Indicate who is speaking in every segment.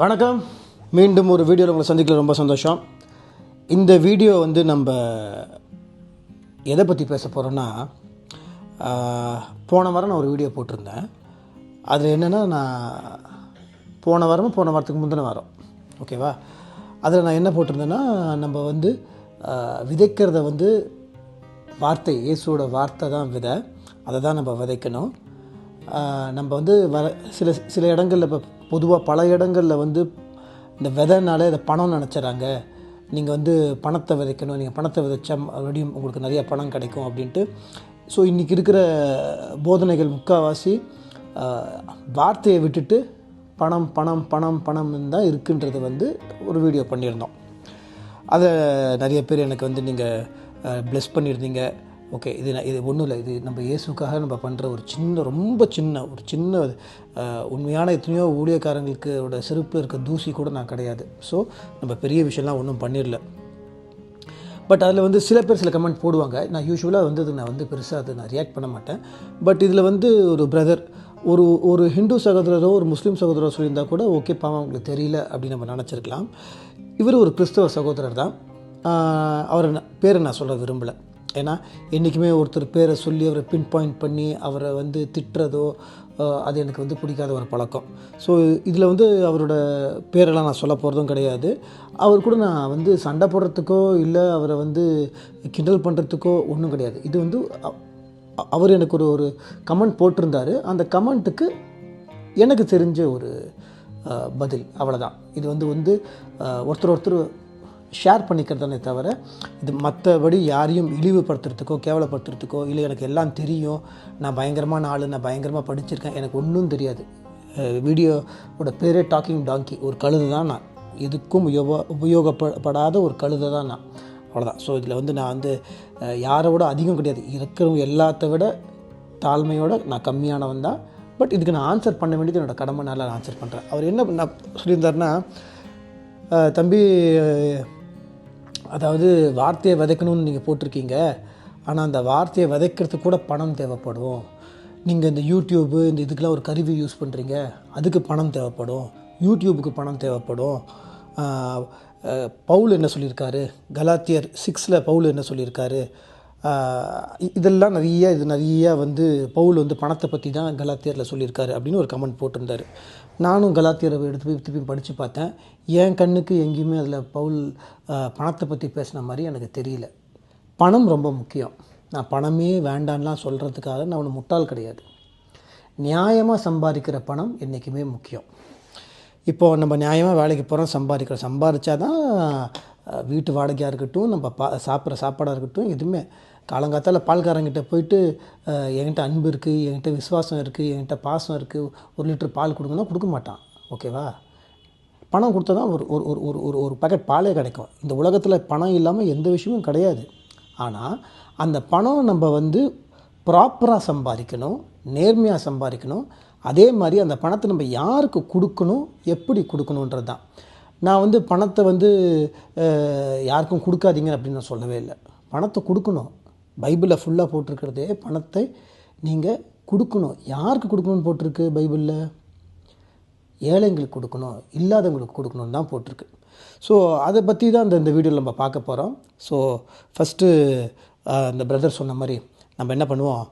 Speaker 1: வணக்கம். மீண்டும் ஒரு வீடியோவில் உங்களை சந்திக்கல ரொம்ப சந்தோஷம். இந்த வீடியோ வந்து நம்ம எதை பற்றி பேச போகிறோன்னா போன வாரம் நான் ஒரு வீடியோ போட்டிருந்தேன். அதில் என்னென்னா நான் போன வாரமும் போன வாரத்துக்கு முந்தின வாரம். ஓகேவா? அதில் நான் என்ன போட்டிருந்தேன்னா நம்ம வந்து விதைக்கிறத வந்து வார்த்தை இயேசுவோட வார்த்தை தான் விதை. அதை தான் நம்ம விதைக்கணும். நம்ம வந்து வர சில சில இடங்களில் இப்போ பொதுவாக பல இடங்களில் வந்து இந்த விதைனால இதை பணம் நினச்சிட்றாங்க நீங்கள் வந்து பணத்தை விதைக்கணும் நீங்கள் பணத்தை விதைச்சா மறுபடியும் உங்களுக்கு நிறைய பணம் கிடைக்கும் அப்படின்ட்டு. ஸோ இன்றைக்கி இருக்கிற போதனைகள் முக்கால்வாசி வார்த்தையை விட்டுட்டு பணம் பணம் பணம் பணம் தான் இருக்குன்றது வந்து ஒரு வீடியோ பண்ணியிருந்தோம். அதை நிறைய பேர் எனக்கு வந்து நீங்கள் ப்ளெஸ் பண்ணியிருந்தீங்க. ஓகே இது நான் இது ஒன்றும் இல்லை. இது நம்ம இயேசுக்காக நம்ம பண்ணுற ஒரு சின்ன ரொம்ப சின்ன ஒரு சின்ன உண்மையான எத்தனையோ ஊழியக்காரங்களுக்கு ஓட செருப்பில் இருக்க தூசி கூட நான் கிடையாது. ஸோ நம்ம பெரிய விஷயம்லாம் ஒன்றும் பண்ணிடல. பட் அதில் வந்து சில பேர் சில கமெண்ட் போடுவாங்க. நான் யூஸ்வலாக வந்து அது நான் வந்து பெருசாக அதை நான் ரியாக்ட் பண்ண மாட்டேன். பட் இதில் வந்து ஒரு பிரதர் ஒரு ஒரு ஹிந்து சகோதரரோ ஒரு முஸ்லீம் சகோதரரோ சொல்லியிருந்தால் கூட ஓகே பாவம் அவங்களுக்கு தெரியல அப்படின்னு நம்ம நினச்சிருக்கலாம். இவர் ஒரு கிறிஸ்தவ சகோதரர் தான். அவர் பேரை நான் சொல்ல விரும்பலை. ஏன்னா என்றைக்குமே ஒருத்தர் பேரை சொல்லி அவரை பின் பாயிண்ட் பண்ணி அவரை வந்து திட்டுறதோ அது எனக்கு வந்து பிடிக்காத ஒரு பழக்கம். ஸோ இதில் வந்து அவரோட பேரெல்லாம் நான் சொல்ல போகிறதும் கிடையாது. அவர் கூட நான் வந்து சண்டை போடுறதுக்கோ இல்லை அவரை வந்து கிண்டல் பண்ணுறதுக்கோ ஒன்றும் கிடையாது. இது வந்து அவர் எனக்கு ஒரு ஒரு கமெண்ட் போட்டிருந்தாரு. அந்த கமெண்ட்டுக்கு எனக்கு தெரிஞ்ச ஒரு பதில். அவ்வளோதான் இது வந்து வந்து ஒருத்தர் ஒருத்தர் ஷேர் பண்ணிக்கிறதானே தவிர இது மற்றபடி யாரையும் இழிவுபடுத்துறதுக்கோ கேவலப்படுத்துறதுக்கோ இல்லை எனக்கு எல்லாம் தெரியும் நான் பயங்கரமான ஆள் நான் பயங்கரமாக படிச்சிருக்கேன் எனக்கு ஒன்றும் தெரியாது. வீடியோவோட பேரே டாக்கிங் டாங்கி ஒரு கழுது தான் நான். எதுக்கும் உபயோக உபயோகப்படாத ஒரு கழுதை தான் நான். அவ்வளோதான் ஸோ இதில் வந்து நான் வந்து யாரை விட அதிகம் கிடையாது. இருக்கிறவங்க எல்லாத்த விட தாழ்மையோட நான் கம்மியானவன் தான். பட் இதுக்கு நான் ஆன்சர் பண்ண வேண்டியது என்னோடய கடமை நல்லா ஆன்சர் பண்ணுறேன் அவர் என்ன நான் சொல்லியிருந்தார்னா தம்பி அதாவது வார்த்தையை விதைக்கணும்னு நீங்கள் போட்டிருக்கீங்க. ஆனால் அந்த வார்த்தையை விதைக்கிறதுக்கு கூட பணம் தேவைப்படும். நீங்கள் இந்த யூடியூப்பு இந்த இதுக்கெலாம் ஒரு கருவி யூஸ் பண்ணுறீங்க அதுக்கு பணம் தேவைப்படும். யூடியூபுக்கு பணம் தேவைப்படும். பவுல் என்ன சொல்லியிருக்காரு? கலாத்தியர் சிக்ஸில் பவுல் என்ன சொல்லியிருக்காரு? இதெல்லாம் நிறைய இது நிறைய வந்து பவுல் வந்து பணத்தை பற்றி தான் கலாத்தியரில் சொல்லியிருக்காரு அப்படின்னு ஒரு கமெண்ட் போட்டிருந்தாரு. நானும் கலாத்தியரை எடுத்து போய் திருப்பி படித்து பார்த்தேன். என் கண்ணுக்கு எங்கேயுமே அதில் பவுல் பணத்தை பற்றி பேசின மாதிரி எனக்கு தெரியல. பணம் ரொம்ப முக்கியம். நான் பணமே வேண்டான்லாம் சொல்கிறதுக்காக நான் ஒன்று முட்டாள் கிடையாது. நியாயமாக சம்பாதிக்கிற பணம் என்றைக்குமே முக்கியம். இப்போது நம்ம நியாயமாக வேலைக்கு போகிறோம் சம்பாதிக்கிறோம் சம்பாதிச்சா தான் வீட்டு வாடகையாக இருக்கட்டும் நம்ம பா சாப்பிட்ற சாப்பாடாக இருக்கட்டும் எதுவுமே காலங்காத்தால் பால்காரங்கிட்ட போயிட்டு என்கிட்ட அன்பு இருக்குது என்கிட்ட விசுவாசம் இருக்குது என்கிட்ட பாசம் இருக்குது ஒரு லிட்டர் பால் கொடுங்கன்னா கொடுக்க மாட்டான். ஓகேவா? பணம் கொடுத்தா தான் ஒரு ஒரு ஒரு ஒரு ஒரு ஒரு பாலே கிடைக்கும். இந்த உலகத்தில் பணம் இல்லாமல் எந்த விஷயமும் கிடையாது. ஆனால் அந்த பணம் நம்ம வந்து ப்ராப்பராக சம்பாதிக்கணும் நேர்மையாக சம்பாதிக்கணும் அதே மாதிரி அந்த பணத்தை நம்ம யாருக்கு கொடுக்கணும் எப்படி கொடுக்கணுன்றது தான். நான் வந்து பணத்தை வந்து யாருக்கும் கொடுக்காதீங்க அப்படின்னு நான் சொல்லவே இல்லை. பணத்தை கொடுக்கணும். பைபிளில் ஃபுல்லாக போட்டிருக்கிறதே பணத்தை நீங்கள் கொடுக்கணும். யாருக்கு கொடுக்கணும்னு போட்டிருக்கு பைபிளில்? ஏழைங்களுக்கு கொடுக்கணும் இல்லாதவங்களுக்கு கொடுக்கணும்னு தான் போட்டிருக்கு. ஸோ அதை பற்றி தான் இந்த இந்த வீடியோவில் நம்ம பார்க்க போகிறோம் ஸோ ஃபஸ்ட்டு இந்த பிரதர் சொன்ன மாதிரி நம்ம என்ன பண்ணுவோம்?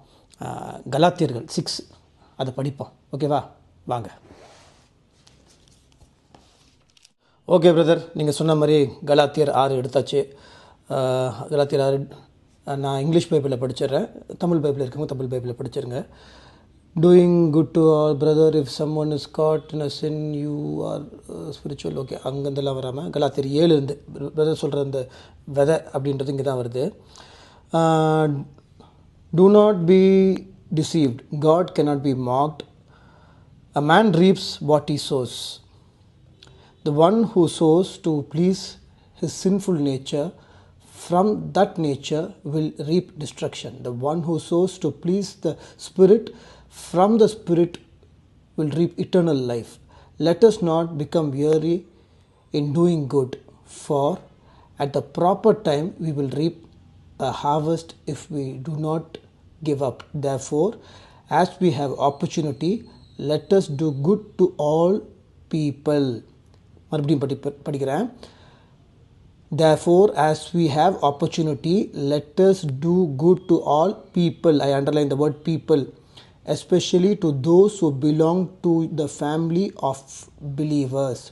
Speaker 1: கலாத்தியர்கள் சிக்ஸ் அதை படிப்போம். ஓகேவா வாங்க. ஓகே பிரதர் நீங்கள் சொன்ன மாதிரி கலாத்தியர் ஆறு எடுத்தாச்சு. கலாத்தியர் ஆறு நான் இங்கிலீஷ் பைபிளில் படிச்சிடுறேன். தமிழ் பைபிள் இருக்கவங்க தமிழ் பைபிளில் படிச்சிருங்க. Doing good to all brother if someone is caught in a sin you are spiritual okay அங்கேருந்துலாம் வராமல் கலாத்திரி ஏழு இருந்து பிரதர் சொல்கிற அந்த விதை அப்படின்றது இங்கே தான் வருது do not be deceived God cannot be mocked a man reaps what he sows the one who sows to please his sinful nature from that nature will reap destruction the one who sows to please the spirit from the spirit will reap eternal life let us not become weary in doing good for at the proper time we will reap a harvest if we do not give up. Therefore, as we have opportunity, let us do good to all people, மறுபடியும் படி படிக்கிறேன் Therefore, as we have opportunity, let us do good to all people. I underline the word people, especially to those who belong to the family of believers.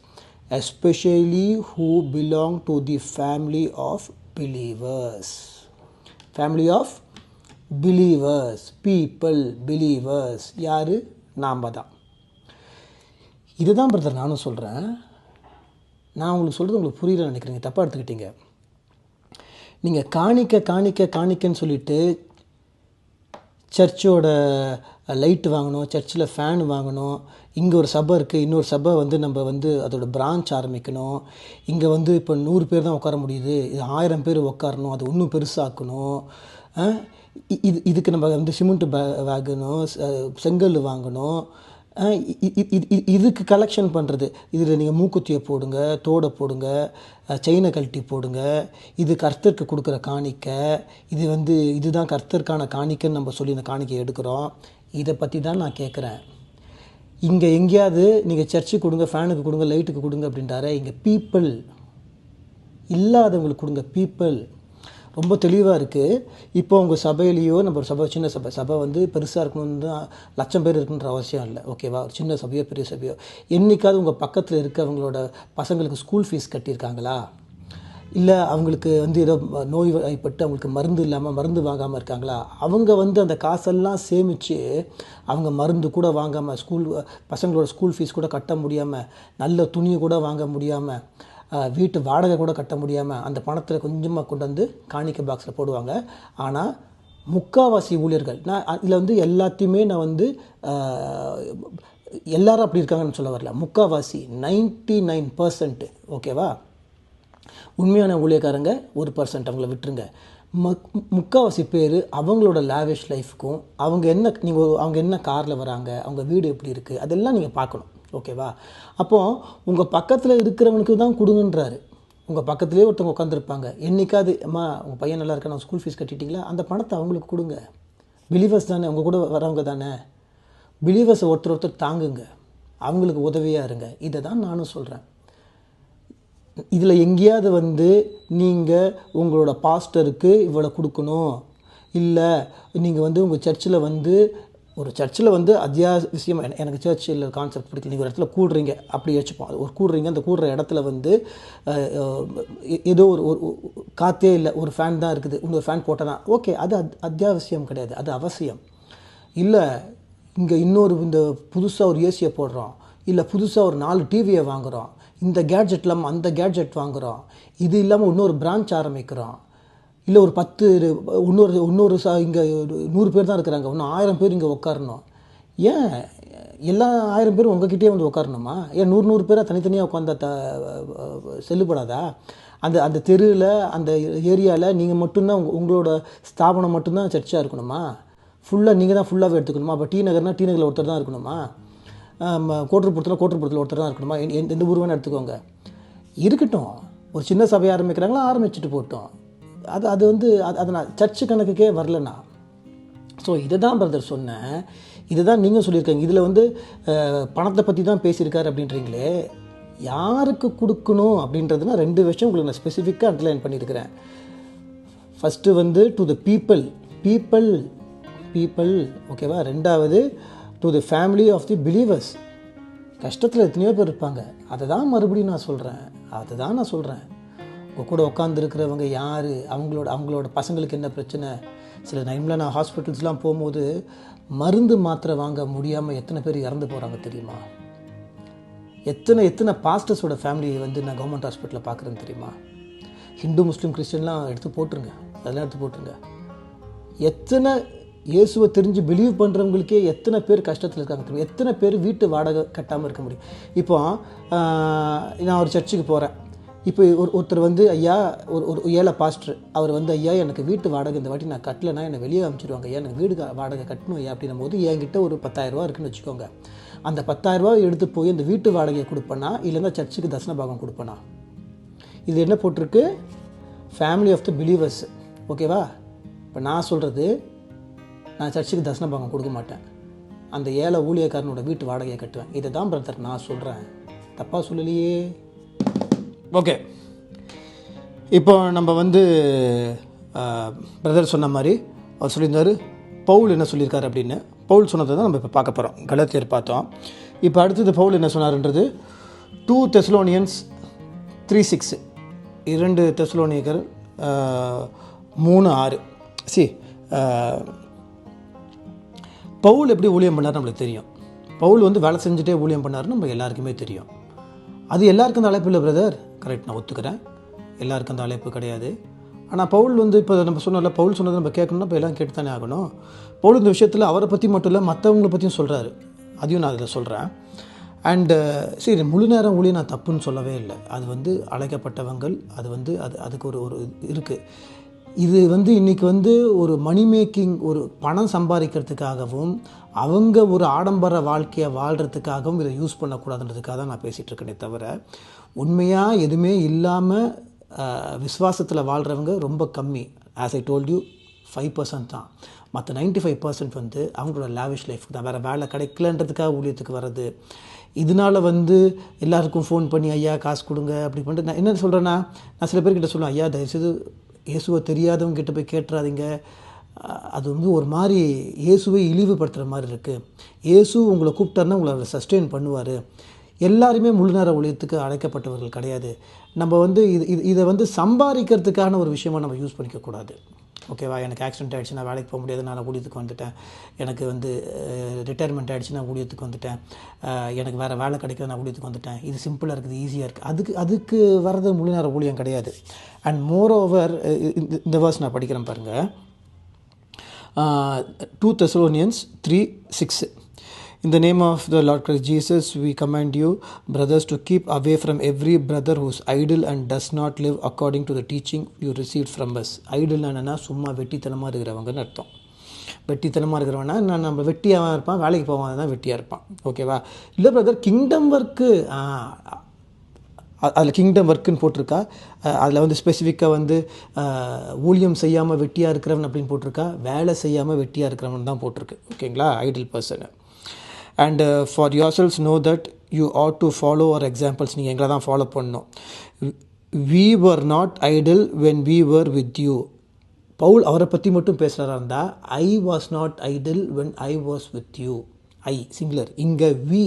Speaker 1: Especially who belong to the family of believers. Family of believers, people, believers. யாரு நாம தான் இதுதான் brother நானும் சொல்கிறேன் நான் உங்களுக்கு சொல்கிறது உங்களுக்கு புரியல நினைக்கிறீங்க. தப்பாக எடுத்துக்கிட்டீங்க. நீங்கள் காணிக்க காணிக்க காணிக்கன்னு சொல்லிட்டு சர்ச்சோட லைட்டு வாங்கணும் சர்ச்சில் ஃபேன் வாங்கணும். இங்கே ஒரு சபை இருக்குது இன்னொரு சபை வந்து நம்ம வந்து அதோடய பிரான்ச் ஆரம்பிக்கணும். இங்கே வந்து இப்போ நூறு பேர் தான் உட்கார முடியுது. இது ஆயிரம் பேர் உட்காரணும். அது இன்னும் பெருசாக்கணும். இது இதுக்கு நம்ம வந்து சிமெண்ட்டு பே வாங்கணும் செங்கல் வாங்கணும். இதுக்கு கலெக்ஷன் பண்ணுறது இதில் நீங்கள் மூக்குத்தியை போடுங்க தோடை போடுங்க செயினை கழட்டி போடுங்க. இது கர்த்தருக்கு கொடுக்குற காணிக்க. இது வந்து இதுதான் கர்த்தருக்கான காணிக்கைன்னு நம்ம சொல்லி இந்த காணிக்கை எடுக்கிறோம். இதை பற்றி தான் நான் கேட்குறேன் இங்கே எங்கேயாவது நீங்கள் சர்ச்சுக்கு கொடுங்க ஃபேனுக்கு கொடுங்க லைட்டுக்கு கொடுங்க அப்படின்றாரு இங்கே பீப்புள் இல்லாதவங்களுக்கு கொடுங்க பீப்புள் ரொம்ப தெளிவாக இருக்குது இப்போ உங்கள் சபையிலேயோ நம்ம ஒரு சபை சின்ன சபை சபை வந்து பெருசாக இருக்கணும்னு தான் லட்சம் பேர் இருக்குன்ற அவசியம் இல்லை. ஓகேவா ஒரு சின்ன சபையோ பெரிய சபையோ. என்றைக்காவது உங்கள் பக்கத்தில் இருக்கவங்களோட பசங்களுக்கு ஸ்கூல் ஃபீஸ் கட்டியிருக்காங்களா? இல்லை அவங்களுக்கு வந்து ஏதோ நோய் வாய்ப்பட்டு அவங்களுக்கு மருந்து இல்லாமல் மருந்து வாங்காமல் இருக்காங்களா? அவங்க வந்து அந்த காசெல்லாம் சேமித்து அவங்க மருந்து கூட வாங்காமல் ஸ்கூல் பசங்களோட ஸ்கூல் ஃபீஸ் கூட கட்ட முடியாமல் நல்ல துணியை கூட வாங்க முடியாமல் வீட்டு வாடகை கூட கட்ட முடியாமல் அந்த பணத்தில் கொஞ்சமாக கொண்டு வந்து காணிக்கை பாக்ஸில் போடுவாங்க. ஆனால் முக்காவாசி ஊழியர்கள் நான் இதில் வந்து எல்லாத்தையுமே நான் வந்து எல்லாரும் அப்படி இருக்காங்கன்னு சொல்ல வரல. முக்காவாசி நைன்ட்டி நைன் பர்சன்ட்டு ஓகேவா? உண்மையான ஊழியக்காரங்க ஒரு பர்சன்ட் அவங்கள விட்டுருங்க. மக் முக்கால்வாசி பேர் அவங்களோட லேவிஷ் லைஃப்க்கும் அவங்க என்ன நீங்கள் அவங்க என்ன காரில் வராங்க அவங்க வீடு எப்படி இருக்குது அதெல்லாம் நீங்கள் பார்க்கணும். ஓகேவா? அப்போது உங்கள் பக்கத்தில் இருக்கிறவனுக்கு தான் கொடுங்கன்றாரு. உங்கள் பக்கத்துலேயே ஒருத்தவங்க உட்காந்துருப்பாங்க என்னைக்காவது அம்மா உங்கள் பையன் நல்லா இருக்கான ஸ்கூல் ஃபீஸ் கட்டிட்டீங்களா? அந்த பணத்தை அவங்களுக்கு கொடுங்க. பிலீவர்ஸ் தானே உங்கள் கூட வரவங்க தானே. பிலீவர்ஸை ஒருத்தர் ஒருத்தர் தாங்குங்க. அவங்களுக்கு உதவியாக இருங்க. இதை தான் நானும் சொல்கிறேன் இதில் எங்கேயாவது வந்து நீங்கள் உங்களோட பாஸ்டருக்கு இவ்வளோ கொடுக்கணும். இல்லை நீங்கள் வந்து உங்கள் சர்ச்சில் வந்து ஒரு சர்ச்சில் வந்து அத்தியாவசியம் எனக்கு சர்ச்சில் கான்செப்ட் பிடிக்கல. நீங்கள் ஒரு இடத்துல கூடுறீங்க அப்படி வச்சுப்போம் அது ஒரு கூடுறீங்க அந்த கூடுற இடத்துல வந்து எ- ஏதோ ஒரு ஒரு காத்தே காற்றே இல்லை ஒரு ஃபேன் தான் இருக்குது. இன்னொரு ஃபேன் போட்டால் ஓகே அது அத்- அத்தியாவசியம் கிடையாது. அது அவசியம். இல்லை இங்கே இன்னொரு இந்த புதுசாக ஒரு ஏசியை போடுறோம். இல்லை புதுசாக ஒரு நாலு டிவியை வாங்குகிறோம் இந்த கேட்ஜெட் இல்லாமல் அந்த கேட்ஜெட் வாங்குகிறோம் இது இல்லாமல் இன்னொரு பிரான்ச் ஆரம்பிக்கிறோம். இல்லை ஒரு பத்து இன்னொரு இன்னொரு ச இங்கே நூறு பேர் தான் இருக்கிறாங்க. இன்னும் ஆயிரம் பேர் இங்கே உட்காரணும் ஏன்? எல்லா ஆயிரம் பேரும் உங்ககிட்டயே வந்து உட்காரணுமா ஏன் நூறு நூறு பேராக தனித்தனியாக உட்காந்தா த செல்லுபடாதா? அந்த அந்த தெருவில் அந்த ஏரியாவில் நீங்கள் மட்டும்தான் உங்க- உங்களோட ஸ்தாபனம் மட்டும்தான் சர்ச்சாக இருக்கணுமா? ஃபுல்லாக நீங்கள் தான் ஃபுல்லாகவே எடுத்துக்கணுமா? அப்போ டி நகர்னா டி நகரில் ஒருத்தர் தான் இருக்கணுமா? கோட்டர்புரத்தில் கோட்டர்புரத்தில் ஒருத்தர் தான் இருக்கணுமா? எந்த- எந்த- ஊர் வேணால் எடுத்துக்கோங்க. இருக்கட்டும். ஒரு சின்ன சபையை ஆரம்பிக்கிறாங்களா? ஆரம்பிச்சுட்டு போட்டோம் அது அது வந்து அது அதை நான் சர்ச்சு கணக்குக்கே வரலண்ணா. ஸோ இதை தான் பிரதர் சொன்னேன் இதை தான் நீங்கள் சொல்லியிருக்கீங்க. இதில் வந்து பணத்தை பற்றி தான் பேசியிருக்காரு அப்படின்றீங்களே யாருக்கு கொடுக்கணும் அப்படின்றதுனா ரெண்டு விஷயம் உங்களுக்கு நான் ஸ்பெசிஃபிக்காக அண்டர்லைன் பண்ணியிருக்கிறேன். ஃபஸ்ட்டு வந்து to the people people people ஓகேவா ரெண்டாவது to the family of the believers கஷ்டத்தில் எத்தனையோ பேர் இருப்பாங்க. அதை தான் மறுபடியும் நான் சொல்கிறேன் அதை தான் நான் சொல்கிறேன் உங்கள் கூட உட்காந்துருக்கிறவங்க யார்? அவங்களோட அவங்களோட பசங்களுக்கு என்ன பிரச்சனை? சில டைமில் நான் ஹாஸ்பிட்டல்ஸ்லாம் போகும்போது மருந்து மாத்திரை வாங்க முடியாமல் எத்தனை பேர் இறந்து போகிறாங்க தெரியுமா? எத்தனை எத்தனை பாஸ்டர்ஸோட ஃபேமிலியை வந்து நான் கவர்மெண்ட் ஹாஸ்பிட்டலில் பார்க்குறேன்னு தெரியுமா? ஹிந்து முஸ்லீம் கிறிஸ்டின்லாம் எடுத்து போட்டுருங்க. அதெல்லாம் எடுத்து போட்டுருங்க. எத்தனை இயேசுவை தெரிஞ்சு பிலீவ் பண்ணுறவங்களுக்கே எத்தனை பேர் கஷ்டத்தில் இருக்காங்க தெரியும்? எத்தனை பேர் வீட்டு வாடகை கட்டாமல் இருக்க முடியும்? இப்போ நான் ஒரு சர்ச்சுக்கு போகிறேன் இப்போ ஒரு ஒருத்தர் வந்து ஐயா ஒரு ஒரு ஏழை பாஸ்டர் அவர் வந்து ஐயா எனக்கு வீட்டு வாடகை இந்த வாட்டி நான் கட்டலைன்னா என்னை வெளியே அனுப்பிச்சிடுவாங்க ஐயா எனக்கு வீடு வாடகை கட்டணும் ஐயா அப்படின்னும் போது என்கிட்ட ஒரு பத்தாயிரரூவா இருக்குன்னு வச்சுக்கோங்க. அந்த பத்தாயிரரூவா எடுத்து போய் இந்த வீட்டு வாடகையை கொடுப்பேனா இல்லைன்னா சர்ச்சுக்கு தசன பாகம் கொடுப்பேனா? இது என்ன போட்டிருக்கு? ஃபேமிலி ஆஃப் த பிலீவர்ஸ் ஓகேவா? இப்போ நான் சொல்கிறது நான் சர்ச்சுக்கு தசன பாகம் கொடுக்க மாட்டேன். அந்த ஏழை ஊழியக்காரனோட வீட்டு வாடகையை கட்டுவேன். இதை தான் பிரதர் நான் சொல்கிறேன் தப்பாக சொல்லலையே. ஓகே. இப்போ நம்ம வந்து பிரதர் சொன்ன மாதிரி அவர் சொல்லியிருந்தார் பவுல் என்ன சொல்லியிருக்காரு அப்படின்னு. பவுல் சொன்னதை தான் நம்ம இப்போ பார்க்க போகிறோம் கலத்தியர் பார்த்தோம். இப்போ அடுத்தது பவுல் என்ன சொன்னார்ன்றது டூ தெஸ்லோனியன்ஸ் த்ரீ சிக்ஸ் இரண்டு தெஸ்லோனியர்கள் மூணு ஆறு. சி பவுல் எப்படி ஊழியம் பண்ணார் நம்மளுக்கு தெரியும். பவுல் வந்து வேலை செஞ்சுட்டே ஊழியம் பண்ணாருன்னு நம்ம எல்லாருக்குமே தெரியும். அது எல்லாருக்கும் அந்த அழைப்பு இல்லை பிரதர் கரெக்ட் நான் ஒத்துக்கிறேன். எல்லாருக்கும் அந்த அழைப்பு கிடையாது. ஆனால் பவுல் வந்து இப்போ நம்ம சொன்னோம்ல பவுல் சொன்னதை நம்ம கேட்கணும்னா இப்போ எல்லாம் கேட்டு தானே ஆகணும். பவுல் இந்த விஷயத்தில் அவரை பற்றி மட்டும் இல்லை மற்றவங்கள பற்றியும் சொல்கிறாரு அதையும் நான் அதில் சொல்கிறேன் அண்டு uh, சரி முழு நேரம் ஊழிய நான் தப்புன்னு சொல்லவே இல்லை. அது வந்து அழைக்கப்பட்டவங்கள் அது வந்து அது அதுக்கு ஒரு ஒரு இருக்குது இது வந்து இன்றைக்கி வந்து ஒரு மணி மேக்கிங் ஒரு பணம் சம்பாதிக்கிறதுக்காகவும் அவங்க ஒரு ஆடம்பர வாழ்க்கையை வாழ்கிறதுக்காகவும் இதை யூஸ் பண்ணக்கூடாதுன்றதுக்காக தான் நான் பேசிகிட்டு இருக்கேனே தவிர உண்மையாக எதுவுமே இல்லாமல் விஸ்வாசத்தில் வாழ்கிறவங்க ரொம்ப கம்மி. As I told you five percent தான். மற்ற நைன்ட்டி ஃபைவ் பர்சன்ட் வந்து அவங்களோட லேவிஷ் லைஃப் தான். வேறு வேலை கிடைக்கலன்றதுக்காக ஊழியத்துக்கு வர்றது. இதனால் வந்து எல்லாருக்கும் ஃபோன் பண்ணி ஐயா காசு கொடுங்க அப்படி பண்ணிட்டு நான் என்ன சொல்கிறேன்னா நான் சில பேர்கிட்ட சொல்லுவேன் ஐயா தயவுசெய்து இயேசுவை தெரியாதவங்க கிட்ட போய் கேட்டுறாதீங்க. அது வந்து ஒரு மாதிரி இயேசுவை இழிவுபடுத்துகிற மாதிரி இருக்குது இயேசு உங்களை கூப்பிட்டாருன்னா உங்களை அவர் சஸ்டெயின் பண்ணுவார். எல்லாருமே முழு நேர ஊழியத்துக்கு அழைக்கப்பட்டவர்கள் கிடையாது. நம்ம வந்து இது இது இதை வந்து சம்பாதிக்கிறதுக்கான ஒரு விஷயமாக நம்ம யூஸ் பண்ணிக்கக்கூடாது ஓகேவா எனக்கு ஆக்சிடென்ட் ஆகிடுச்சு நான் வேலைக்கு போக முடியாது. நான் ஊழியத்துக்கு வந்துட்டேன். எனக்கு வந்து ரிட்டையர்மெண்ட் ஆகிடுச்சு நான் ஊழியத்துக்கு வந்துட்டேன். எனக்கு வேறு வேலை கிடைக்கல நான் ஊழியத்துக்கு வந்துட்டேன். இது சிம்பிளாக இருக்குது ஈஸியாக இருக்குது அதுக்கு அதுக்கு வர்றது முழு நேர ஊழியம் கிடையாது. அண்ட் மோர் ஓவர் இந்த வேர்ஸ் நான் படிக்கிறேன் பாருங்கள் two Thessalonians three six In the name of the Lord Christ Jesus, we command you, brothers, to keep away from every brother who is idle and does not live according to the teaching you received from us. Idle என்னன்னா சும்மா வெட்டித்தனமாக இருக்கிறவங்கன்னு அர்த்தம் வெட்டித்தனமாக இருக்கிறவனா நான் நம்ம வெட்டியாக இருப்பான் வேலைக்கு போவான் தான் வெட்டியாக இருப்பான் ஓகேவா இல்லை பிரதர் கிங்டம் ஒர்க்கு அதில் கிங்டம் ஒர்க்குன்னு போட்டிருக்கா. அதில் வந்து ஸ்பெசிஃபிக்காக வந்து ஊழியம் செய்யாமல் வெட்டியாக இருக்கிறவன் அப்படின்னு போட்டிருக்கா. வேலை செய்யாமல் வெட்டியாக இருக்கிறவன் தான் போட்டிருக்கு. ஓகேங்களா? Ideal person and for your selves know that you ought to follow our examples நீங்கள் எங்களை தான் ஃபாலோ பண்ணணும். We were not idle when we were with you Paul அவரை பற்றி மட்டும் பேசுகிறதா இருந்தால் I was not idle when I was with you I singular இங்கே வி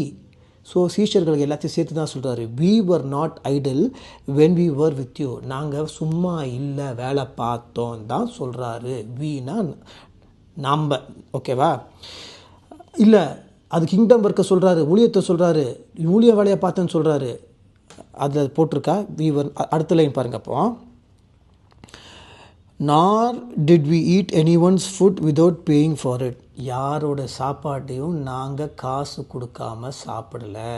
Speaker 1: ஸோ சீஷர்களுக்கு எல்லாத்தையும் சேர்த்து தான் சொல்கிறாரு we were not idle when we were with you நாங்கள் சும்மா இல்லை வேலை பார்த்தோம் தான் சொல்கிறாரு வீனா நாம் ஓகேவா இல்லை அது கிங்டம் ஒர்க்கை சொல்கிறாரு ஊழியத்தை சொல்கிறாரு ஊழிய வேலையை பார்த்தேன்னு சொல்கிறாரு அதில் போட்டிருக்கா? வீவர் அடுத்த லைன் பாருங்க அப்போ. Nor did we eat any one's food without paying for it யாரோட சாப்பாட்டையும் நாங்கள் காசு கொடுக்காம சாப்பிடலை.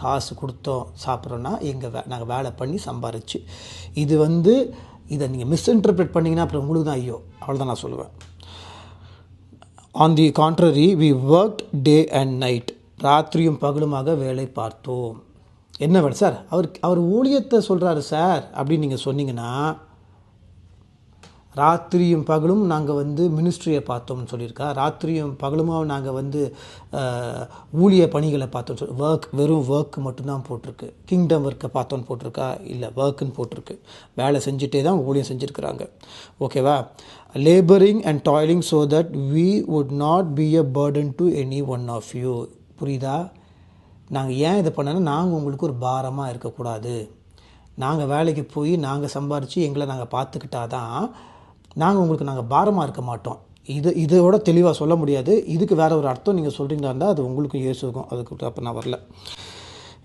Speaker 1: காசு கொடுத்தோம் சாப்பிட்றோன்னா எங்கள் வே நாங்கள் வேலை பண்ணி சம்பாரிச்சு இது வந்து இதை நீங்கள் மிஸ்இன்டர்பிரேட் பண்ணிங்கன்னா அப்புறம் உங்களுக்கு தான் ஐயோ அவ்வளோதான் நான் சொல்லுவேன். On the contrary we work day and night ராத்திரியும் பகலுமாக வேலை பார்த்தோம். என்ன வேலை சார்? அவர் அவர் ஊழியத்தை சொல்கிறாரு சார் அப்படின்னு நீங்கள் சொன்னீங்கன்னா ராத்திரியும் பகலும் நாங்கள் வந்து மினிஸ்ட்ரியை பார்த்தோம்னு சொல்லியிருக்கா. ராத்திரியும் பகலுமாக நாங்கள் வந்து ஊழிய பணிகளை பார்த்தோம் சொல்லி ஒர்க் வெறும் ஒர்க் மட்டும்தான் போட்டிருக்கு. கிங்டம் ஒர்க்கை பார்த்தோன்னு போட்டிருக்கா? இல்லை ஒர்க்குன்னு போட்டிருக்கு. வேலை செஞ்சுட்டே தான் ஊழியம் செஞ்சுருக்குறாங்க. ஓகேவா labouring and toiling so that we would not be a burden to any one of you புரியுதா? நாங்கள் ஏன் இதை பண்ணோன்னா நாங்கள் உங்களுக்கு ஒரு பாரமாக இருக்கக்கூடாது. நாங்கள் வேலைக்கு போய் நாங்கள் சம்பாரித்து எங்களை நாங்கள் பார்த்துக்கிட்டா தான் நாங்கள் உங்களுக்கு நாங்கள் பாரமாக இருக்க மாட்டோம். இது இதோட தெளிவாக சொல்ல முடியாது. இதுக்கு வேறு ஒரு அர்த்தம் நீங்கள் சொல்கிறீங்களா இருந்தால் அது உங்களுக்கும் யோசிக்கும் அதுக்கு அப்போ நான் வரல.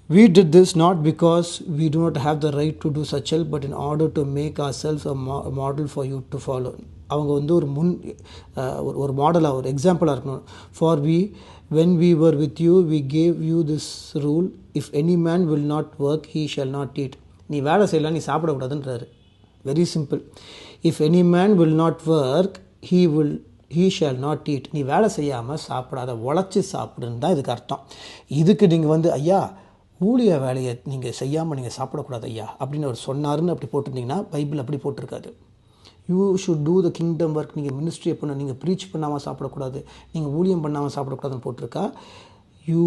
Speaker 1: We did this not because we do not have the right to do such help, but in order to make ourselves a, mo- a model for you to follow. அவங்க வந்து ஒரு முன் ஒரு ஒரு மாடலாக ஒரு எக்ஸாம்பிளாக இருக்கணும். For we when we were with you we gave you this rule if any man will not work he shall not eat நீ வேலை செய்யலாம் நீ சாப்பிடக்கூடாதுன்றாரு. Very simple if any man will not work he will he shall not eat நீ வேலை செய்யாமல் சாப்பிடாத உழைச்சி சாப்பிடுன்னு தான் இதுக்கு அர்த்தம். இதுக்கு நீங்கள் வந்து ஐயா ஊழிய வேலையை நீங்கள் செய்யாமல் நீங்கள் சாப்பிடக்கூடாது ஐயா அப்படின்னு அவர் சொன்னாருன்னு அப்படி போட்டிருந்தீங்கன்னா பைபிள் அப்படி போட்டிருக்காது. You should do the kingdom work நீங்கள் மினிஸ்ட்ரி பண்ண நீங்கள் ப்ரீச் பண்ணாமல் சாப்பிடக்கூடாது நீங்கள் ஊழியம் பண்ணாமல் சாப்பிடக்கூடாதுன்னு போட்டிருக்கா. You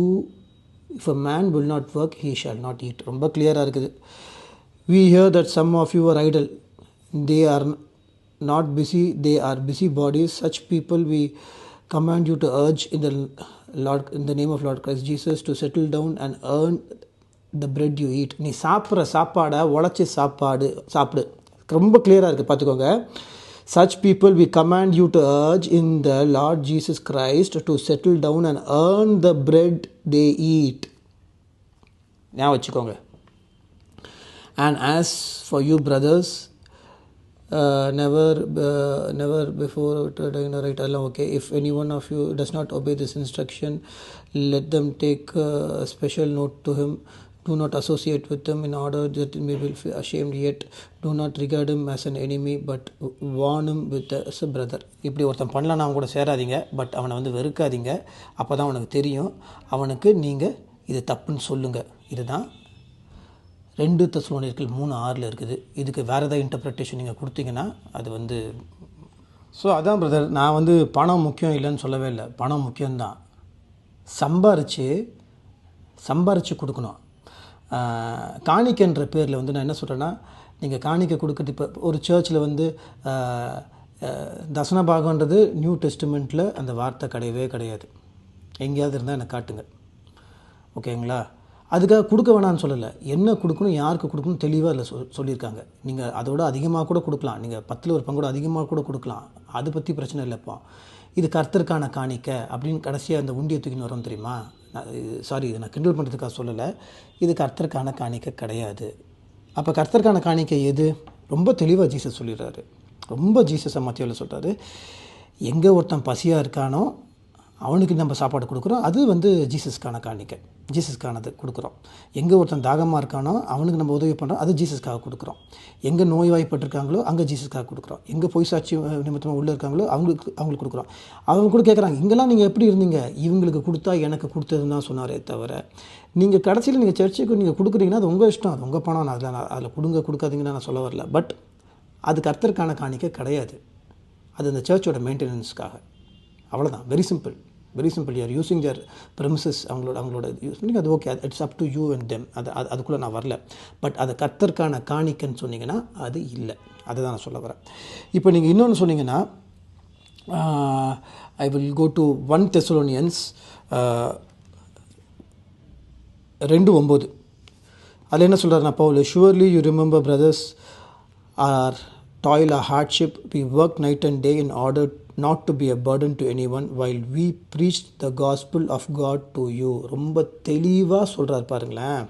Speaker 1: if a man will not work he shall not eat ரொம்ப கிளியராக இருக்குது. We hear that some of you idle they are not busy they are busy bodies such people we command you to urge in the lord in the name of lord christ jesus to settle down and earn the bread you eat நீ சாப்பிட்ற சாப்பாடை உழைச்சி சாப்பாடு சாப்பிடு ரொம்ப கிளியராக இருக்குது பார்த்துக்கோங்க such people we command you to urge in the lord jesus christ to settle down and earn the bread they eat ஞாபகம் வச்சுக்கோங்க and as for you brothers uh, never uh, never before uh, right along okay if any one of you does not obey this instruction let them take uh, special note to him do not associate with him in order that he may be ashamed yet do not regard him as an enemy but warn him with as a brother இப்படி ஒருத்தன் பண்ணலன்னா அவன் கூட சேராதீங்க but அவனை வந்து வெறுக்காதீங்க அப்போ தான் அவனுக்கு தெரியும் அவனுக்கு நீங்கள் இது தப்புன்னு சொல்லுங்கள் இதுதான் ரெண்டு தசுவனியர்கள் மூணு ஆறில் இருக்குது. இதுக்கு வேறு ஏதாவது இன்டர்ப்ரெட்டேஷன் நீங்கள் கொடுத்தீங்கன்னா அது வந்து ஸோ அதான் பிரதர் நான் வந்து பணம் முக்கியம் இல்லைன்னு சொல்லவே இல்லை. பணம் முக்கியம்தான். சம்பாரித்து சம்பாரித்து கொடுக்கணும். காணிக்கன்ற காணிக்கைன்ற பேரில் வந்து நான் என்ன சொல்கிறேன்னா நீங்கள் காணிக்கை கொடுக்குறது இப்போ ஒரு சர்ச்சில் வந்து ஆஹ், தசன பாகன்றது நியூ டெஸ்டிமெண்ட்டில் அந்த வார்த்தை கிடையவே கிடையாது. எங்கேயாவது இருந்தால் எனக்கு காட்டுங்க. ஓகேங்களா? அதுக்காக கொடுக்க வேணாம்னு சொல்லலை. என்ன கொடுக்கணும் யாருக்கு கொடுக்கணும் தெளிவாக இல்லை சொல் சொல்லியிருக்காங்க. நீங்கள் அதோட அதிகமாக கூட கொடுக்கலாம். நீங்கள் பத்தில் ஒரு பங்கோட அதிகமாக கூட கொடுக்கலாம். அதை பற்றி பிரச்சனை இல்லைப்பா இது கர்த்தருக்கான காணிக்க அப்படின்னு கடைசியாக அந்த உண்டியை தூக்கின்னு வரோம் தெரியுமா? சாரி இதை நான் கிண்டல் பண்ணுறதுக்காக சொல்லலை. இது கர்த்தருக்கான காணிக்க கிடையாது. அப்போ கர்த்தருக்கான காணிக்கை எது? ரொம்ப தெளிவாக ஜீசஸ் சொல்லிடுறாரு. ரொம்ப ஜீசஸை மத்தியில் சொல்கிறாரு எங்கே ஒருத்தன் பசியாக இருக்கானோ அவனுக்கு நம்ம சாப்பாடு கொடுக்குறோம். அது வந்து ஜீசஸ்க்கான காணிக்கை. ஜீசஸ்க்கானது கொடுக்குறோம். எங்கே ஒருத்தன் தாகமாக இருக்கானோ அவனுக்கு நம்ம உதவி பண்ணுறோம் அது ஜீசஸ்க்காக கொடுக்குறோம். எங்கே நோய்வாய்ப்பட்டிருக்காங்களோ அங்கே ஜீசஸ்க்காக கொடுக்குறோம். எங்கே பொய் சாட்சி நிமித்தமாக உள்ளே இருக்காங்களோ அவங்களுக்கு அவங்களுக்கு கொடுக்குறோம். அவங்க கூட கேட்குறாங்க இங்கெல்லாம் நீங்கள் எப்படி இருந்தீங்க? இவங்களுக்கு கொடுத்தா எனக்கு கொடுத்ததுன்னு தான் சொன்னாரே தவிர நீங்கள் கடைசியில் நீங்கள் சர்ச்சுக்கு நீங்கள் கொடுக்குறீங்கன்னா அது உங்கள் இஷ்டம். அது உங்கள் பணம். நான் அதில் நான் அதில் கொடுங்க கொடுக்காதீங்கன்னு நான் சொல்ல வரல. பட் அது கர்த்தருக்கான காணிக்கை கிடையாது. அது அந்த சர்ச்சோட மெயின்டெனன்ஸ்க்காக. அவ்வளோதான் very simple very simple you're using their premises அவங்களோட அவங்களோட யூஸ் பண்ணி அது okay it's up to you and them அது அது அதுக்குள்ளே நான் வரல. பட் அதை கத்தற்கான காணிக்கைன்னு சொன்னீங்கன்னா அது இல்லை. அதை தான் நான் சொல்ல வரேன். இப்போ நீங்கள் இன்னொன்று சொன்னீங்கன்னா I will go to one Thessalonians ரெண்டு ஒம்பது. அதில் என்ன சொல்கிறாருன்னா Paul surely you remember brothers our toil or hardship, we work night and day in order not to be a burden to any one while we preach the of of God you. You ரொம்ப தெளிவாக சொல்கிறார் பாருங்களேன்.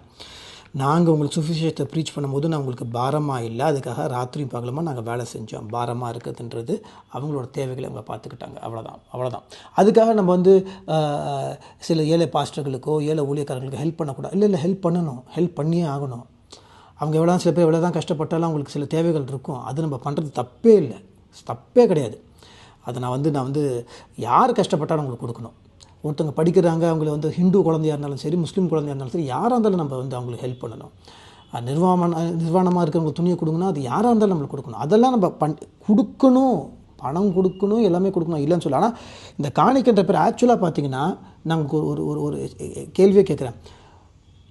Speaker 1: நாங்கள் உங்களுக்கு சுவிசேஷத்தை preach பண்ணும்போது நான் உங்களுக்கு பாரமாக இல்லை அதுக்காக ராத்திரி பகலமாக நாங்கள் வேலை செஞ்சோம். பாரமாக இருக்குதுன்றது அவங்களோட தேவைகளை அவங்க பார்த்துக்கிட்டாங்க. அவ்வளோதான் அவ்வளோதான் அதுக்காக நம்ம வந்து சில ஏழை பாஸ்டர்களுக்கோ ஏழை ஊழியக்காரர்களுக்கோ ஹெல்ப் பண்ணக்கூடாது. இல்லை இல்லை ஹெல்ப் பண்ணணும். ஹெல்ப் பண்ணியே ஆகணும். அவங்க எவ்வளோ சில பேர் எவ்வளோ தான் கஷ்டப்பட்டாலும் அவங்களுக்கு சில தேவைகள் இருக்கும். அது நம்ம பண்ணுறது தப்பே இல்லை. தப்பே கிடையாது. அதை நான் வந்து நான் வந்து யார் கஷ்டப்பட்டாலும் அவங்களுக்கு கொடுக்கணும். ஒருத்தவங்க படிக்கிறாங்க அவங்கள வந்து ஹிந்து குழந்தையா இருந்தாலும் சரி முஸ்லீம் குழந்தையா இருந்தாலும் சரி யாராக இருந்தாலும் நம்ம வந்து அவங்களுக்கு ஹெல்ப் பண்ணணும். அஹ் நிர்வாணமாக இருக்கிறவங்களுக்கு துணியை கொடுங்கன்னா அது யாராக இருந்தாலும் நம்மளுக்கு கொடுக்கணும். அதெல்லாம் நம்ம பண் கொடுக்கணும். பணம் கொடுக்கணும் எல்லாமே கொடுக்கணும் இல்லைன்னு சொல்லலாம் ஆனால் இந்த காணிக்கின்ற பேர் ஆக்சுவலாக பார்த்தீங்கன்னா நாங்கள் ஒரு ஒரு ஒரு கேள்வியே கேட்குறேன்.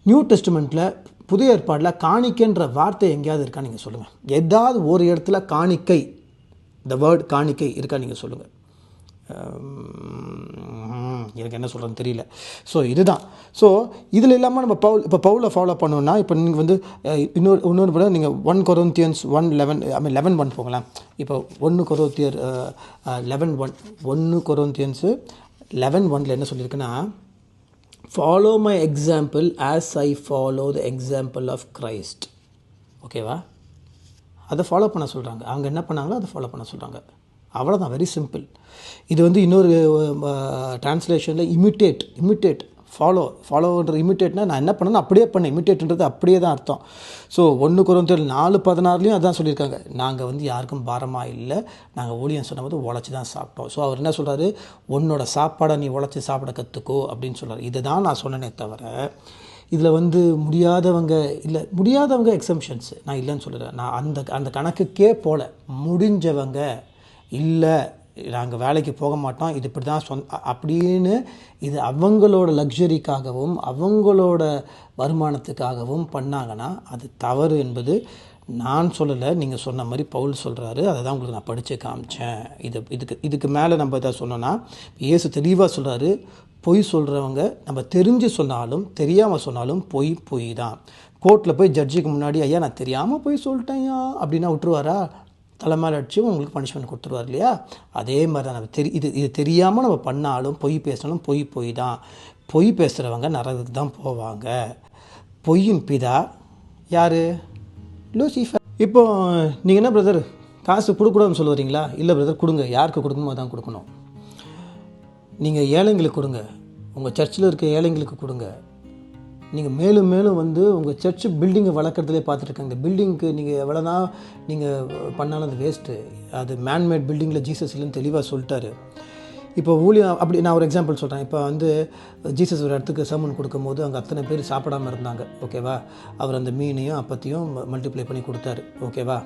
Speaker 1: நியூ டெஸ்ட்மெண்ட்டில் புதிய ஏற்பாடில் காணிக்கைன்ற வார்த்தை எங்கேயாவது இருக்கா நீங்கள் சொல்லுங்கள் ஏதாவது ஒரு இடத்துல காணிக்கை இந்த வேர்ட் காணிக்கை இருக்கா நீங்கள் சொல்லுங்கள் எனக்கு என்ன சொல்கிறேன்னு தெரியல. ஸோ இதுதான். ஸோ இதில் இல்லாமல் நம்ம பவுல் இப்போ பவுலை ஃபாலோ பண்ணோம்னா இப்போ நீங்கள் வந்து இன்னொரு இன்னொரு விட நீங்கள் one Corinthians one eleven I mean eleven one போகலாம். இப்போ ஒன்று கொரோத்தியர் லெவன் ஒன் ஒன்று கொரோந்தியன்ஸு லெவன் ஒனில் என்ன சொல்லியிருக்குன்னா follow my example as I follow the example of Christ ஓகேவா அதை ஃபாலோ பண்ண சொல்கிறாங்க அவங்க என்ன பண்ணாங்களோ அதை ஃபாலோ பண்ண சொல்கிறாங்க அவ்வளோதான் வெரி சிம்பிள் இது வந்து இன்னொரு டிரான்ஸ்லேஷனில் இமிட்டேட் இமிட்டேட் ஃபாலோ ஃபாலோன்ற இமிட்டேட்னா நான் என்ன பண்ணணும் அப்படியே பண்ணேன். இமிட்டேட்ன்றது அப்படியே தான் அர்த்தம். ஸோ ஒன்று குறைந்தர் நாலு பதினாறுலேயும் அதான் சொல்லியிருக்காங்க. நாங்கள் வந்து யாருக்கும் பாரமாக இல்லை. நாங்கள் ஊழியம் சொன்னபோது உழைச்சி தான் சாப்பிட்டோம். ஸோ அவர் என்ன சொல்கிறாரு உன்னோட சாப்பாடை நீ உழைச்சி சாப்பிட கற்றுக்கோ அப்படின்னு சொல்கிறார் இதை தான் நான் சொன்னனே தவிர இதில் வந்து முடியாதவங்க இல்லை முடியாதவங்க எக்ஸம்ஷன்ஸ் நான் இல்லைன்னு சொல்லுறேன் நான் அந்த அந்த கணக்குக்கே போல. முடிஞ்சவங்க இல்லை நாங்கள் வேலைக்கு போக மாட்டோம். இது இப்படி தான் சொந்த அப்படின்னு இது அவங்களோட லக்ஸரிக்காகவும் அவங்களோட வருமானத்துக்காகவும் பண்ணாங்கன்னா அது தவறு என்பது நான் சொல்லலை. நீங்கள் சொன்ன மாதிரி பவுல் சொல்கிறாரு அதை தான் உங்களுக்கு நான் படித்து காமிச்சேன். இது இதுக்கு இதுக்கு மேலே நம்ம இதை சொன்னோன்னா இயேசு தெளிவாக சொல்கிறாரு பொய் சொல்கிறவங்க நம்ம தெரிஞ்சு சொன்னாலும் தெரியாமல் சொன்னாலும் பொய் பொய் தான் கோர்ட்டில் போய் ஜட்ஜுக்கு முன்னாடி ஐயா நான் தெரியாமல் பொய் சொல்லிட்டேன்யா அப்படின்னா விட்டுருவாரா? தலைமையில் அடிச்சு உங்களுக்கு பனிஷ்மெண்ட் கொடுத்துருவார் இல்லையா? அதே மாதிரி தான் நம்ம தெரி இது இது தெரியாமல் நம்ம பண்ணாலும் பொய் பேசினாலும் பொய் பொய் தான். பொய் பேசுகிறவங்க நரகத்துக்கு தான் போவாங்க. பொய்யின் பிதா யார்? லூசிஃபர் இப்போ நீங்கள் என்ன பிரதர் காசு கொடுக்கூடாதுன்னு சொல்ல வரீங்களா இல்லை பிரதர் கொடுங்க. யாருக்கு கொடுக்கணுமோ தான் கொடுக்கணும். நீங்கள் ஏழைங்களுக்கு கொடுங்க. உங்கள் சர்ச்சில் இருக்க ஏழைங்களுக்கு கொடுங்க. நீங்கள் மேலும் மேலும் வந்து உங்கள் சர்ச் பில்டிங்கை வளர்க்குறதுலே பார்த்துருக்காங்க பில்டிங்க்கு நீங்கள் எவ்வளோ தான் நீங்கள் பண்ணாலும் அது வேஸ்ட்டு அது மேன்மேட் பில்டிங்கில் ஜீசஸ் இல்லைன்னு தெளிவாக சொல்லிட்டாரு. இப்போ ஊழியம் அப்படி நான் ஒரு எக்ஸாம்பிள் சொல்கிறேன் இப்போ வந்து ஜீசஸ் ஒரு இடத்துக்கு சமன் கொடுக்கும்போது அங்கே அத்தனை பேர் சாப்பிடாம இருந்தாங்க. ஓகேவா அவர் அந்த மீனையும் அப்பத்தையும் மல்டிப்ளை பண்ணி கொடுத்தாரு. ஓகேவா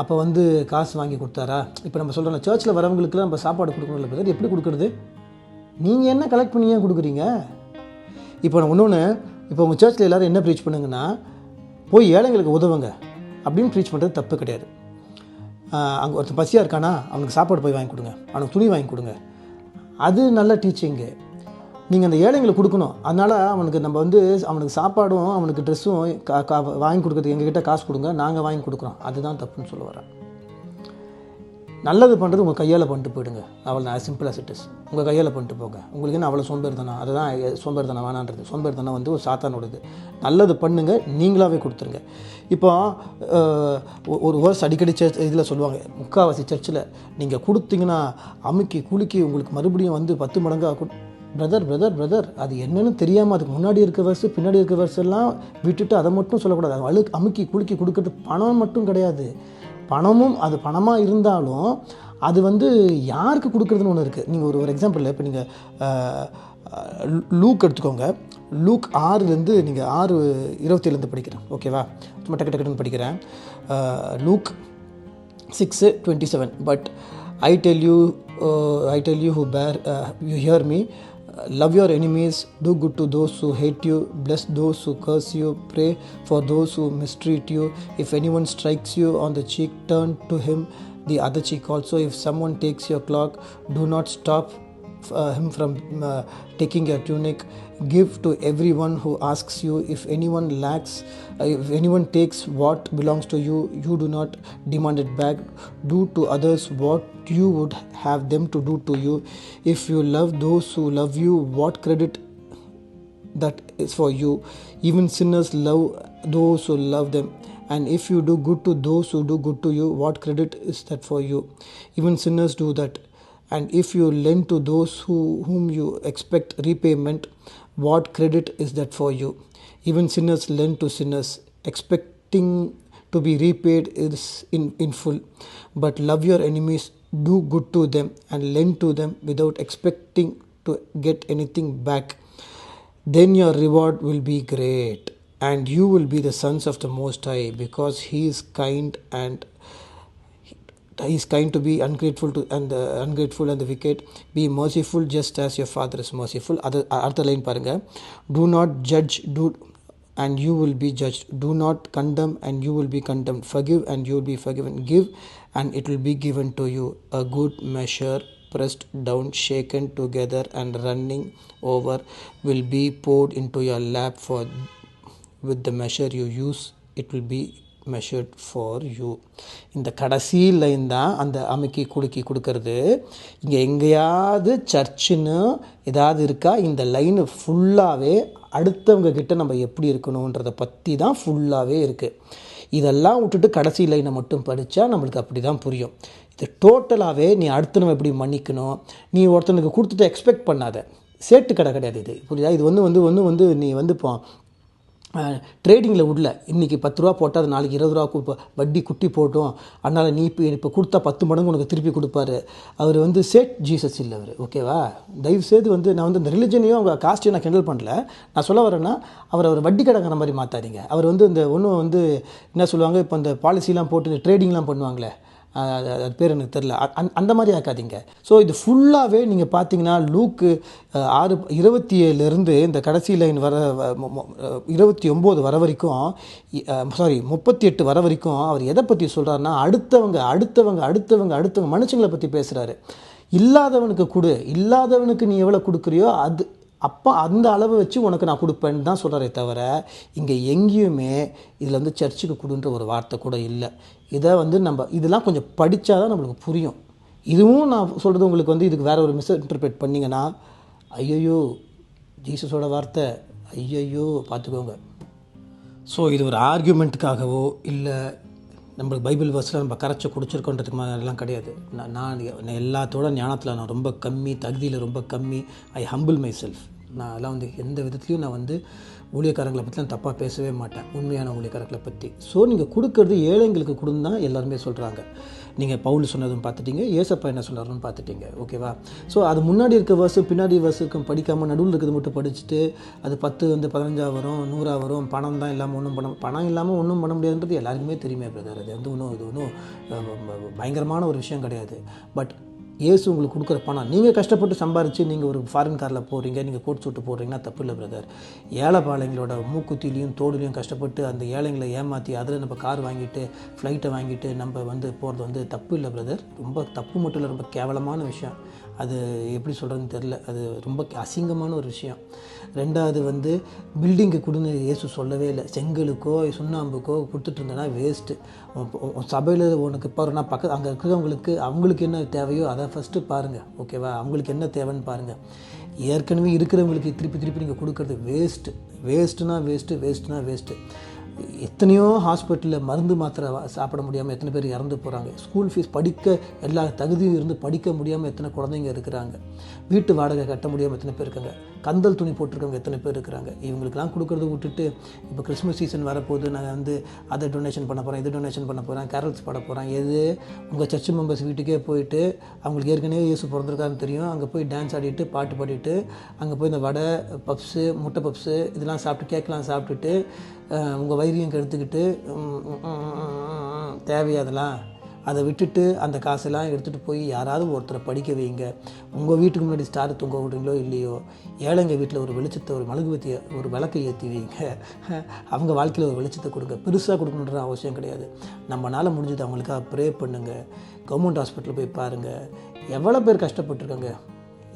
Speaker 1: அப்போ வந்து காசு வாங்கி கொடுத்தாரா? இப்போ நம்ம சொல்கிறோம் சர்ச்சில் வரவங்களுக்குலாம் நம்ம சாப்பாடு கொடுக்கணும்ல பிரதர் எப்படி கொடுக்குறது? நீங்கள் என்ன கலெக்ட் பண்ணி ஏன் கொடுக்குறீங்க? இப்போ நான் இன்னொன்று இப்போ உங்கள் சர்ச்சில் எல்லோரும் என்ன ப்ரீச் பண்ணுங்கன்னா போய் ஏழைங்களுக்கு உதவுங்க. அப்படின்னு ப்ரீச் பண்ணுறது தப்பு கிடையாது. அங்கே ஒருத்தன் பசியாக இருக்கானா அவனுக்கு சாப்பாடு போய் வாங்கி கொடுங்க. அவனுக்கு துணி வாங்கி கொடுங்க. அது நல்ல டீச்சிங்கு நீங்கள் அந்த ஏழைங்களுக்கு கொடுக்கணும். அதனால் அவனுக்கு நம்ம வந்து அவனுக்கு சாப்பாடும் அவனுக்கு ட்ரெஸ்ஸும் கா வாங்கி கொடுக்குறது எங்ககிட்ட காசு கொடுங்க. நாங்கள் வாங்கி கொடுக்குறோம். அதுதான் தப்புன்னு சொல்ல வரேன் நல்லது பண்ணுறது உங்கள் கையால் பண்ணிட்டு போயிடுங்க. அவள் நான் சிம்பிள் as உங்கள் கையால் பண்ணிட்டு போங்க. உங்களுக்கு என்ன அவ்வளோ சோம்பேறித்தனா அதுதான் சோம்பேறித்தனம் வேணான்றது. சோம்பேறித்தனம் வந்து ஒரு சாத்தானோடது. நல்லது பண்ணுங்க நீங்களாகவே கொடுத்துருங்க. இப்போ ஒரு வேர்ஸ் அடிக்கடி சர்ச் இதில் சொல்லுவாங்க. முக்காவாசி சர்ச்சில் நீங்கள் கொடுத்தீங்கன்னா அமுக்கி குலுக்கி உங்களுக்கு மறுபடியும் வந்து பத்து மடங்காக பிரதர் பிரதர் பிரதர் அது என்னன்னு தெரியாமல் அதுக்கு முன்னாடி இருக்க வருஷம் பின்னாடி இருக்க வருஷம் எல்லாம் விட்டுட்டு அதை மட்டும் சொல்லக்கூடாது. அது அழு அமுக்கி குலுக்கி கொடுக்கறது பணம் மட்டும் கிடையாது. பணமும் அது பணமாக இருந்தாலும் அது வந்து யாருக்கு கொடுக்குறதுன்னு ஒன்று இருக்குது நீங்கள் ஒரு ஒரு எக்ஸாம்பிள் இப்போ நீங்கள் லூக் எடுத்துக்கோங்க. லூக் ஆறுலேருந்து நீங்கள் ஆறு இருபத்தேழுலேருந்து படிக்கிறேன். ஓகேவா சும்மா டக்கு டக்குன்னு படிக்கிறேன். Luke six twenty seven but I tell you I tell you who bear you hear me love your enemies. Do good to those who hate you. Bless those who curse you. Pray for those who mistreat you. If anyone strikes you on the cheek turn to him. The other cheek also. If someone takes your cloak do not stop uh, him from uh, taking your tunic give to everyone who asks you if anyone lacks uh, if anyone takes what belongs to you you do not demand it back do to others what you would have them to do to you if you love those who love you what credit that is for you. Even sinners love those who love them. And if you do good to those who do good to you, what credit is that for you? Even sinners do that. And if you lend to those who, whom you expect repayment, what credit is that for you? Even sinners lend to sinners, expecting to be repaid is in, in full. But love your enemies, do good to them, and lend to them without expecting to get anything back then your reward will be great and you will be the sons of the most high because he is kind and is kind to be ungrateful to and the ungrateful and the wicked be merciful just as your father is merciful அது அடுத்த line பாருங்க do not judge do and you will be judged do not condemn and you will be condemned forgive and you will be forgiven give and it will be given to you a good measure pressed down shaken together and running over will be poured into your lap for with the measure you use it will be measured for you இந்த கடைசி line தான் அந்த அமுக்கி குலுக்கி கொடுக்கறது. இங்கே எங்கேயாவது சர்ச்சுன்னு ஏதாவது இருக்கா இந்த லைனு ஃபுல்லாகவே அடுத்தவங்க கிட்ட நம்ம எப்படி இருக்கணுன்றதை பற்றி தான் ஃபுல்லாகவே இருக்குது இதெல்லாம் விட்டுட்டு கடைசி லைனை மட்டும் படித்தா நம்மளுக்கு அப்படி தான் புரியும். இது டோட்டலாகவே நீ அடுத்து நம்ம எப்படி மன்னிக்கணும்? நீ ஒருத்தனுக்கு கொடுத்துட்டு எக்ஸ்பெக்ட் பண்ணாத. சேட்டு கடை கிடையாது இது. புரியுதா? இது வந்து வந்து வந்து வந்து நீ வந்து இப்போ ட்ரேடிங்கில் விடல இன்றைக்கி பத்து ரூபா போட்டால் அது நாளைக்கு இருபது ரூபா கு- வட்டி குட்டி போட்டோம். அதனால் நீ இப்போ இப்போ கொடுத்தா பத்து மடங்கு உனக்கு திருப்பி கொடுப்பாரு. அவர் வந்து சேட் ஜீசஸ் இல்லை அவர். ஓகேவா தயவு செய்து வந்து நான் வந்து இந்த ரிலிஜனையும் அவங்க காஸ்ட்டையும் நான் கிண்டல் பண்ணல. நான் சொல்ல வரேன்னா அவர் அவர் வட்டி கடைங்கிற மாதிரி மாற்றாதீங்க அவர் வந்து இந்த ஒன்றும் வந்து என்ன சொல்லுவாங்க இப்போ இந்த பாலிசிலாம் போட்டு ட்ரேடிங்லாம் பண்ணுவாங்களே. அது பேர் எனக்கு தெரில அந்த மாதிரி ஆக்காதீங்க ஸோ இது ஃபுல்லாகவே நீங்கள் பார்த்தீங்கன்னா லூக்கு ஆறு இருபத்தி ஏழுலேருந்து இந்த கடைசி லைன் வர வ- இருபத்தி ஒம்பது வர வரைக்கும் சாரி முப்பத்தி எட்டு வர வரைக்கும் அவர் எதை பற்றி சொல்கிறாருன்னா அடுத்தவங்க அடுத்தவங்க அடுத்தவங்க அடுத்தவங்க மனுஷங்களை பற்றி பேசுகிறாரு இல்லாதவனுக்கு கொடு. இல்லாதவனுக்கு நீ எவ்வளோ கொடுக்குறியோ அது அப்போ அந்த அளவை வச்சு உனக்கு நான் கொடுப்பேன்னு தான் சொல்கிறே தவிர இங்கே எங்கேயுமே இதில் வந்து சர்ச்சுக்கு கொடுன்ற ஒரு வார்த்தை கூட இல்லை. இதை வந்து நம்ம இதெல்லாம் கொஞ்சம் படித்தா தான் நம்மளுக்கு புரியும். இதுவும் நான் சொல்கிறது உங்களுக்கு வந்து இதுக்கு வேறு ஒரு மிஸ் இன்டர்பிரேட் பண்ணிங்கன்னா ஐயையோ ஜீசஸோட வார்த்தை ஐயையோ பார்த்துக்கோங்க. ஸோ இது ஒரு ஆர்கியூமெண்ட்டுக்காகவோ இல்லை நம்மளுக்கு பைபிள் வர்ஸில் நம்ம கரைச்சி குடிச்சிருக்கோன்றதுக்கு மாதிரிலாம் கிடையாது. நான் நான் நான் எல்லாத்தோட ஞானத்தில் நான் ரொம்ப கம்மி தகுதியில் ரொம்ப கம்மி ஐ ஹம்பிள் மை செல்ஃப் நான் அதெல்லாம் வந்து எந்த விதத்துலையும் நான் வந்து ஊழியக்காரங்களை பற்றிலாம் தப்பாக பேசவே மாட்டேன். உண்மையான ஊழியக்காரங்களை பற்றி ஸோ நீங்கள் கொடுக்கறது ஏழைங்களுக்கு கொடுன்னு தான் எல்லாருமே சொல்கிறாங்க நீங்கள் பவுல் சொன்னதும் பார்த்துட்டீங்க ஏசப்பா என்ன சொன்னார்னு பார்த்துட்டீங்க. ஓகேவா ஸோ அது முன்னாடி இருக்க வருஷம் பின்னாடி வருஷத்துக்கும் படிக்காமல் நடுவில் இருக்கிறது மட்டும் படிச்சுட்டு அது பத்து வந்து பதினஞ்சா வரும் நூறா வரும் பணம் தான் இல்லாமல் ஒன்றும் பண்ண பணம் இல்லாமல் ஒன்றும் பண்ண முடியாதுன்றது எல்லாருக்குமே தெரியுமே பிரதர் அது வந்து ஒன்றும் இது ஒன்றும் பயங்கரமான ஒரு விஷயம் கிடையாது. பட் இயேசு உங்களுக்கு கொடுக்குற பணம். நீங்கள் கஷ்டப்பட்டு சம்பாரித்து நீங்கள் ஒரு ஃபாரின் காரில் போகிறீங்க நீங்கள் கோட் சூட்டு போடுறீங்கன்னா தப்பு இல்லை பிரதர் ஏழை பாளைங்களோட மூக்குத்திலையும் தோடுலையும் கஷ்டப்பட்டு அந்த ஏழைங்களை ஏமாற்றி அதில் நம்ம கார் வாங்கிட்டு ஃப்ளைட்டை வாங்கிட்டு நம்ம வந்து போகிறது வந்து தப்பு இல்லை பிரதர் ரொம்ப தப்பு மட்டும் இல்லை ரொம்ப கேவலமான விஷயம். அது எப்படி சொல்கிறதுன்னு தெரில அது ரொம்ப அசிங்கமான ஒரு விஷயம். ரெண்டாவது வந்து பில்டிங்கு கொடுன்னு இயேசு சொல்லவே இல்லை. செங்கலுக்கோ சுண்ணாம்புக்கோ கொடுத்துட்டு இருந்தேன்னா வேஸ்ட்டு சபையில் உனக்கு இப்போ நான் பக்க அங்கே இருக்கிறவங்களுக்கு அவங்களுக்கு என்ன தேவையோ அதை ஃபஸ்ட்டு பாருங்கள் ஓகேவா அவங்களுக்கு என்ன தேவைன்னு பாருங்கள் ஏற்கனவே இருக்கிறவங்களுக்கு திருப்பி திருப்பி நீங்கள் கொடுக்குறது வேஸ்ட்டு வேஸ்ட்டுனா வேஸ்ட்டு வேஸ்ட்டுனா வேஸ்ட்டு எத்தனையோ ஹாஸ்பிட்டலில் மருந்து மாத்திரை சாப்பிட முடியாமல் எத்தனை பேர் இறந்து போகிறாங்க ஸ்கூல் ஃபீஸ் படிக்க எல்லா தகுதியும் இருந்து படிக்க முடியாமல் எத்தனை குழந்தைங்க இருக்கிறாங்க. வீட்டு வாடகை கட்ட முடியாமல் எத்தனை பேர் இருக்காங்க. கந்தல் துணி போட்டிருக்கவங்க எத்தனை பேர் இருக்கிறாங்க. இவங்களுக்கெல்லாம் கொடுக்குறத விட்டுட்டு இப்போ கிறிஸ்மஸ் சீசன் வரப்போகுது. நாங்கள் வந்து அதை டொனேஷன் பண்ண போகிறேன் இது டொனேஷன் பண்ண போகிறேன் கேரல்ஸ் பாட போகிறேன் எது? உங்கள் சர்ச் மெம்பர்ஸ் வீட்டுக்கே போயிட்டு அவங்களுக்கு ஏற்கனவே இயேசு பிறந்திருக்காருன்னு தெரியும். அங்கே போய் டான்ஸ் ஆடிட்டு பாட்டு பாடிட்டு அங்கே போய் இந்த வடை பப்ஸு முட்டை பப்ஸு இதெல்லாம் சாப்பிட்டு கேக்கெலாம் சாப்பிட்டுட்டு உங்கள் வைரியம் கெடுத்துக்கிட்டு தேவையாதெல்லாம் அதை விட்டுட்டு அந்த காசெல்லாம் எடுத்துகிட்டு போய் யாராவது ஒருத்தரை படிக்க வைங்க. உங்கள் வீட்டுக்கு முன்னாடி ஸ்டார் தொங்க விடுறீங்களோ இல்லையோ ஏழைங்க வீட்டில் ஒரு வெளிச்சத்தை ஒரு மெழுகுவத்தியை ஒரு விளக்கை ஏற்றி வைங்க. அவங்க வாழ்க்கையில் ஒரு வெளிச்சத்தை கொடுங்க. பெருசாக கொடுக்கணுன்ற அவசியம் கிடையாது. நம்மளால் முடிஞ்சது அவங்களுக்காக ப்ரே பண்ணுங்கள் கவர்மெண்ட் ஹாஸ்பிட்டலில் போய் பாருங்கள் எவ்வளோ பேர் கஷ்டப்பட்டுருக்காங்க?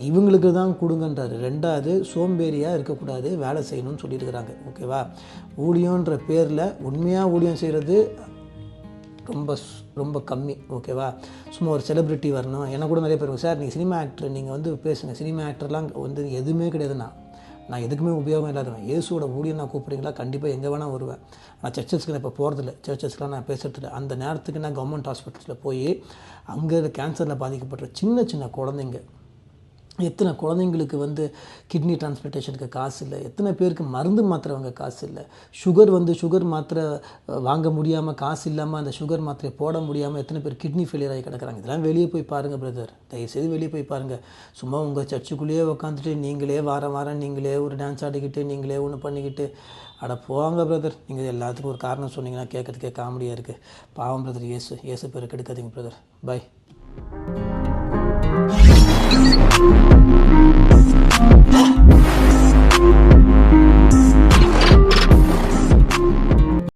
Speaker 1: இவங்களுக்கு தான் கொடுங்கன்றாரு. ரெண்டாவது சோம்பேறியாக இருக்கக்கூடாது வேலை செய்யணும்னு சொல்லியிருக்கிறாங்க. ஓகேவா? ஊழியன்ற பேரில் உண்மையாக ஊழியம் செய்கிறது ரொம்ப ரொம்ப கம்மி. ஓகேவா? சும்மா ஒரு செலிப்ரிட்டி வரணும். என்ன கூட நிறைய பேர் சார் நீங்கள் சினிமா ஆக்டர் நீங்கள் வந்து பேசுங்க. சினிமா ஆக்டர்லாம் வந்து எதுவுமே கிடையாதுண்ணா நான் எதுக்குமே உபயோகம் இல்லாதவன் இயேசுவோட ஊழியம் நான் கூப்பிட்றீங்களா? கண்டிப்பாக எங்கே வேணால் வருவேன். நான் சர்ச்சஸ்க்கு நான் இப்போ போகிறதில்ல சர்ச்சஸ்க்குலாம் நான் பேசுறதில்ல அந்த நேரத்துக்கு நான் கவர்மெண்ட் ஹாஸ்பிட்டலில் போய் அங்கே கேன்சரில் பாதிக்கப்பட்ட சின்ன சின்ன குழந்தைங்க எத்தனை குழந்தைங்களுக்கு வந்து கிட்னி டிரான்ஸ்பிளேஷனுக்கு காசு இல்லை? எத்தனை பேருக்கு மருந்து மாத்திரை வாங்க காசு இல்லை? சுகர் வந்து சுகர் மாத்திரை வாங்க முடியாமல் காசு இல்லாமல் அந்த சுகர் மாத்திரையை போட முடியாமல் எத்தனை பேர் கிட்னி ஃபெயிலியர் ஆகி கிடக்குறாங்க. இதெல்லாம் வெளியே போய் பாருங்கள் பிரதர் தயவுசெய்து வெளியே போய் பாருங்கள் சும்மா உங்கள் சர்ச்சுக்குள்ளேயே உட்காந்துட்டு நீங்களே வாரம் வாரம் நீங்களே ஒரு டான்ஸ் ஆடிக்கிட்டு நீங்களே ஒன்று பண்ணிக்கிட்டு அட போவாங்க பிரதர் நீங்கள் எல்லாத்துக்கும் ஒரு காரணம் சொன்னீங்கன்னா கேட்கறதுக்கே காமெடியாக இருக்குது பாவம் பிரதர் இயேசு இயேசு பேர் கெடுக்காதீங்க பிரதர் பை